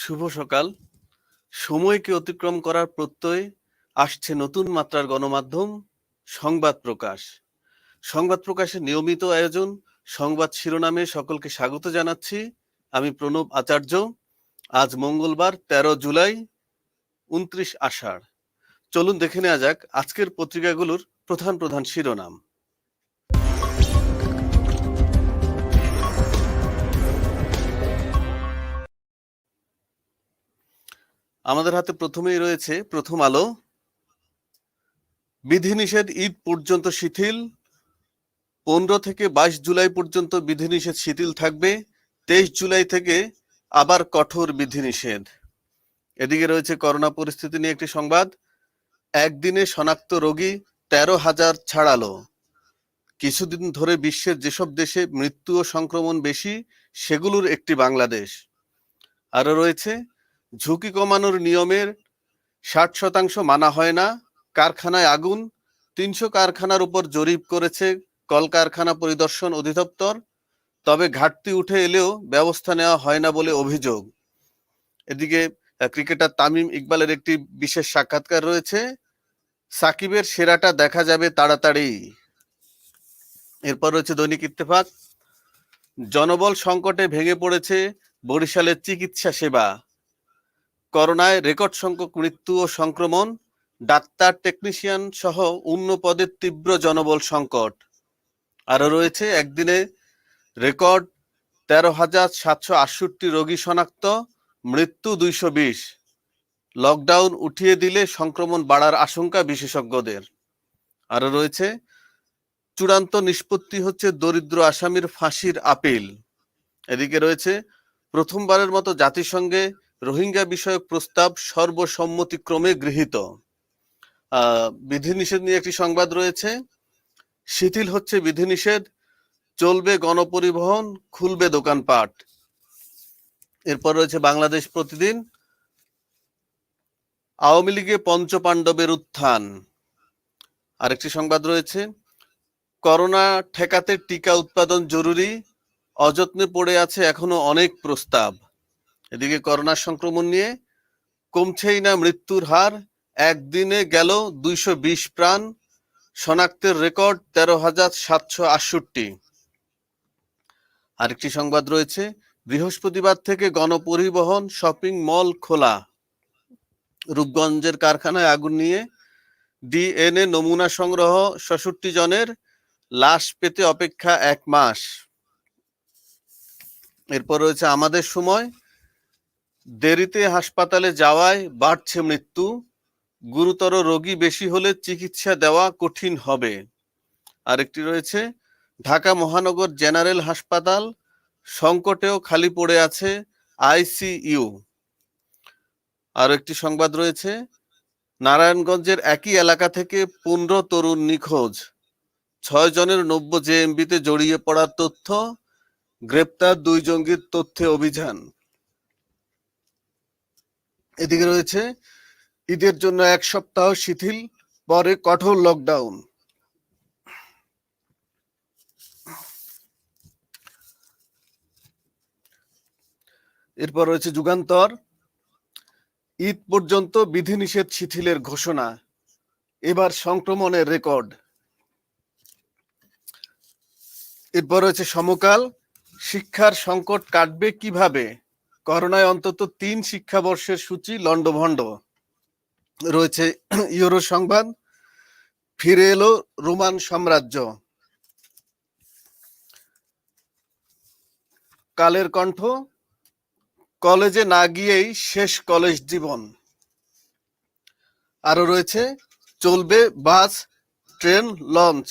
শুভ সকাল। সময়কে অতিক্রম করার প্রত্যয়ে, আসছে নতুন মাত্রার গণমাধ্যম, সংবাদ প্রকাশ। সংবাদ প্রকাশের নিয়মিত আয়োজন, সংবাদ শিরোনামে সকলকে স্বাগত জানাচ্ছি। আমি প্রণব আচার্য। আজ মঙ্গলবার ১৩ জুলাই, উনত্রিশ আষাঢ়। চলুন দেখে নেওয়া যাক আজকের পত্রিকাগুলোর প্রধান প্রধান শিরোনাম। আমাদের হাতে প্রথমেই রয়েছে প্রথম আলো। বিধিনিষেধ ঈদ পর্যন্ত শিথিল। পনেরো থেকে বাইশ জুলাই পর্যন্ত বিধিনিষেধ শিথিল থাকবে। তেইশ জুলাই থেকে আবার কঠোর বিধিনিষেধ। এদিকে রয়েছে করোনা পরিস্থিতি নিয়ে একটি সংবাদ। একদিনে শনাক্ত রোগী তেরো হাজার ছাড়ালো। কিছুদিন ধরে বিশ্বের যেসব দেশে মৃত্যু ও সংক্রমণ বেশি, সেগুলোর একটি বাংলাদেশ। আরও রয়েছে ঝুঁকি কমানোর নিয়মের ষাট শতাংশ মানা হয় না। কারখানায় আগুন, তিনশো কারখানার উপর জরিপ করেছে কলকারখানা পরিদর্শন অধিদপ্তর, তবে ঘাটতি উঠে এলেও ব্যবস্থা নেওয়া হয় না বলে অভিযোগ। এদিকে ক্রিকেটার তামিম ইকবালের একটি বিশেষ সাক্ষাৎকার রয়েছে। সাকিবের সেরাটা দেখা যাবে তাড়াতাড়ি। এরপর রয়েছে দৈনিক ইত্তেফাক। জনবল সংকটে ভেঙে পড়েছে বরিশালের চিকিৎসা সেবা। করোনায় রেকর্ড সংখ্যক মৃত্যু ও সংক্রমণ, ডাক্তার, টেকনিশিয়ান সহ অন্য পদের তীব্র জনবল সংকট। আরও রয়েছে, একদিনে রেকর্ড তেরো হাজার সাতশো আটষট্টি রোগী শনাক্ত, মৃত্যু দুইশো বিশ। লকডাউন উঠিয়ে দিলে সংক্রমণ বাড়ার আশঙ্কা বিশেষজ্ঞদের। আরও রয়েছে, চূড়ান্ত নিষ্পত্তি হচ্ছে দরিদ্র আসামির ফাঁসির আপিল। এদিকে রয়েছে, প্রথমবারের মতো জাতিসংঘে রোহিঙ্গা বিষয়ক প্রস্তাব সর্বসম্মতিক্রমে গৃহীত। বিধিনিষেধ নিয়ে একটি সংবাদ রয়েছে। শিথিল হচ্ছে বিধিনিষেধ, চলবে গণপরিবহন, খুলবে দোকানপাট। এরপর রয়েছে বাংলাদেশ প্রতিদিন। আওয়ামী লীগে পঞ্চপাণ্ডবের উত্থান। আরেকটি সংবাদ রয়েছে। করোনা ঠেকাতে টিকা উৎপাদন জরুরি, অযত্নে পড়ে আছে এখনও অনেক প্রস্তাব। এদিকে করোনা সংক্রমণ নিয়ে কমছেই না মৃত্যুর হার। একদিনে গেল দুইশো বিশ প্রাণ, শনাক্তের রেকর্ড তেরো হাজার সাতশো আটষট্টি। আরেকটি সংবাদ রয়েছে, বৃহস্পতিবার থেকে গণপরিবহন, শপিং মল খোলা। রূপগঞ্জের কারখানায় আগুন নিয়ে ডিএনএ নমুনা সংগ্রহ ষষট্টি জনের, লাশ পেতে অপেক্ষা এক মাস। এরপর রয়েছে আমাদের সময় দেরিতে হাসপাতালে যাওয়ায় বাড়ছে মৃত্যু। গুরুতর রোগী বেশি হলে চিকিৎসা দেওয়া কঠিন হবে। আরেকটি রয়েছে, ঢাকা মহানগর জেনারেল হাসপাতাল, সংকটেও খালি পড়ে আছে আইসিইউ। আর একটি সংবাদ রয়েছে, নারায়ণগঞ্জের একই এলাকা থেকে পনেরো তরুণ নিখোঁজ। ছয় জনের নব্য জেএমবিতে জড়িয়ে পড়ার তথ্য, গ্রেপ্তার দুই জঙ্গির তথ্যে অভিযান। এদিকে রয়েছে, ঈদের জন্য এক সপ্তাহ শিথিল, পরে কঠোর লকডাউন এরপর রয়েছে যুগান্তর। ঈদ পর্যন্ত বিধিনিষেধ শিথিলের ঘোষণা। এবার সংক্রমণের রেকর্ড এরপর রয়েছে সমকাল। শিক্ষার সংকট কাটবে কীভাবে? করোনায় অন্তত তিন শিক্ষাবর্ষের সূচি লণ্ডভণ্ড। রয়েছে ইউরো সংবাদ, ফিরে এলো রোমান সাম্রাজ্য। কালের কণ্ঠ, কলেজে না গিয়েই শেষ কলেজ জীবন। আরও রয়েছে, চলবে বাস, ট্রেন, লঞ্চ,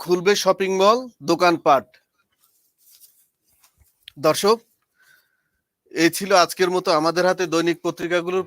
খুলবে শপিং মল, দোকানপাট। দর্শক এই ছিল আজকের মতো। আমাদের হাতে দৈনিক পত্রিকাগুলোর